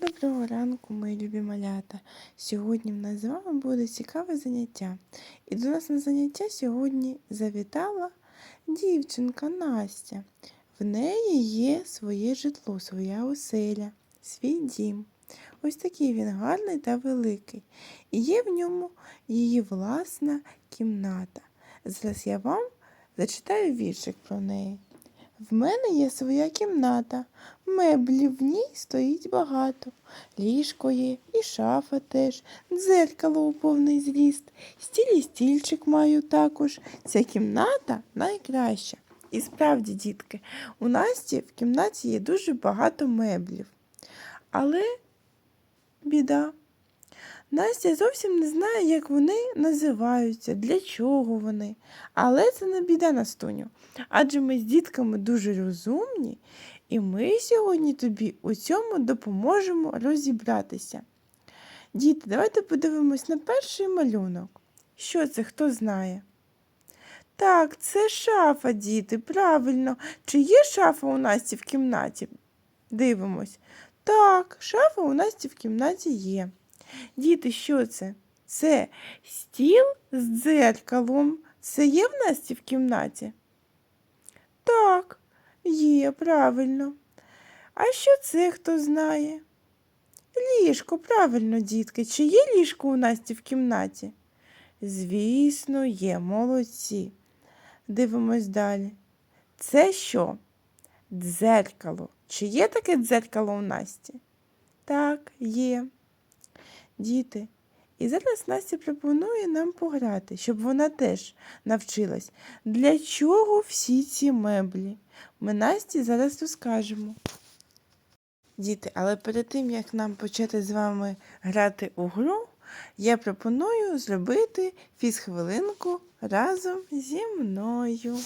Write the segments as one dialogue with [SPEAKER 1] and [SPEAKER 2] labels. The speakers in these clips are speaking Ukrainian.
[SPEAKER 1] Доброго ранку, мої любі малята. Сьогодні в нас з вами буде цікаве заняття. І до нас на заняття сьогодні завітала дівчинка Настя. В неї є своє житло, своя оселя, свій дім. Ось такий він гарний та великий. І є в ньому її власна кімната. Зараз я вам зачитаю віршик про неї. В мене є своя кімната, меблів в ній стоїть багато. Ліжко є, і шафа теж, дзеркало у повний зріст, стіль і стільчик маю також. Ця кімната найкраща. І справді, дітки, у Насті в кімнаті є дуже багато меблів. Але біда. Настя зовсім не знає, як вони називаються, для чого вони. Але це не біда Настуню. Адже ми з дітками дуже розумні, і ми сьогодні тобі у цьому допоможемо розібратися. Діти, давайте подивимось на перший малюнок. Що це, хто знає? Так, це шафа, діти, правильно. Чи є шафа у Насті в кімнаті? Дивимось. Так, шафа у Насті в кімнаті є. Діти, що це? Це стіл з дзеркалом. Це є в Насті в кімнаті? Так, є, правильно. А що це хто знає? Ліжко, правильно, дітки. Чи є ліжко у Насті в кімнаті? Звісно, є, молодці. Дивимось далі. Це що? Дзеркало. Чи є таке дзеркало у Насті? Так, є. Діти, і зараз Настя пропонує нам пограти, щоб вона теж навчилась. Для чого всі ці меблі? Ми Насті зараз розкажемо. Діти, але перед тим, як нам почати з вами грати у гру, я пропоную зробити фізхвилинку разом зі мною.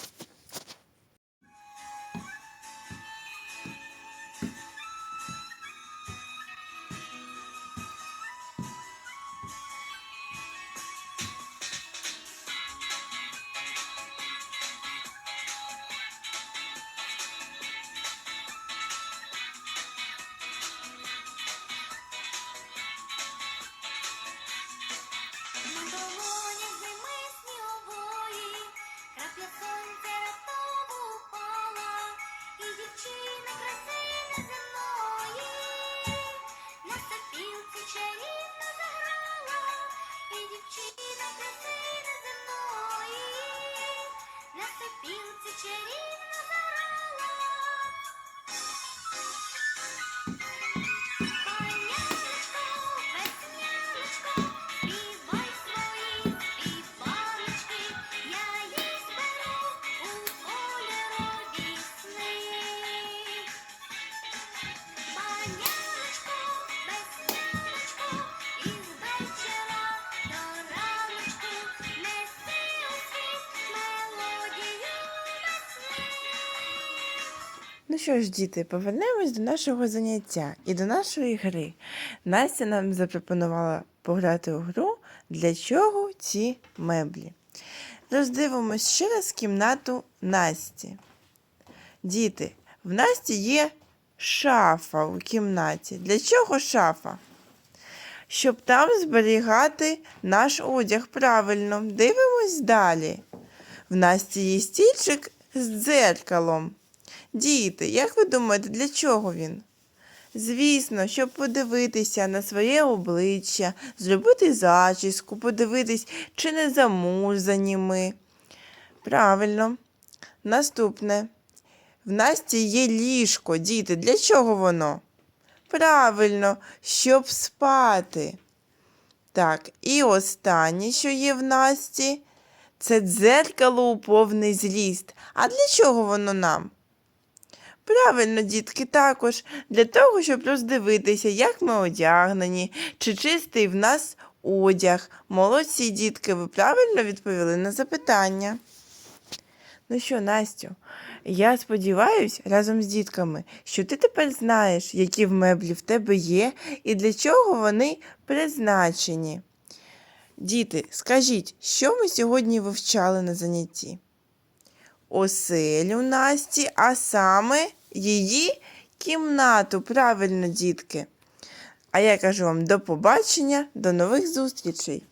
[SPEAKER 1] Що ж, діти, повернемось до нашого заняття і до нашої гри. Настя нам запропонувала пограти у гру, для чого ці меблі. Роздивимось ще раз кімнату Насті. Діти, в Насті є шафа у кімнаті. Для чого шафа? Щоб там зберігати наш одяг правильно. Дивимось далі. В Насті є стільчик з дзеркалом. Діти, як ви думаєте, для чого він? Звісно, щоб подивитися на своє обличчя, зробити зачіску, подивитись, чи не замурзані ми. Правильно. Наступне. В Насті є ліжко, діти. Для чого воно? Правильно, щоб спати. Так, і останнє, що є в Насті, це дзеркало у повний зріст. А для чого воно нам? Правильно, дітки, також для того, щоб роздивитися, як ми одягнені, чи чистий в нас одяг. Молодці, дітки, ви правильно відповіли на запитання. Ну що, Настю, я сподіваюся разом з дітками, що ти тепер знаєш, які в меблі в тебе є і для чого вони призначені. Діти, скажіть, що ми сьогодні вивчали на занятті? Оселю Насті, а саме її кімнату. Правильно, дітки. А я кажу вам до побачення, до нових зустрічей!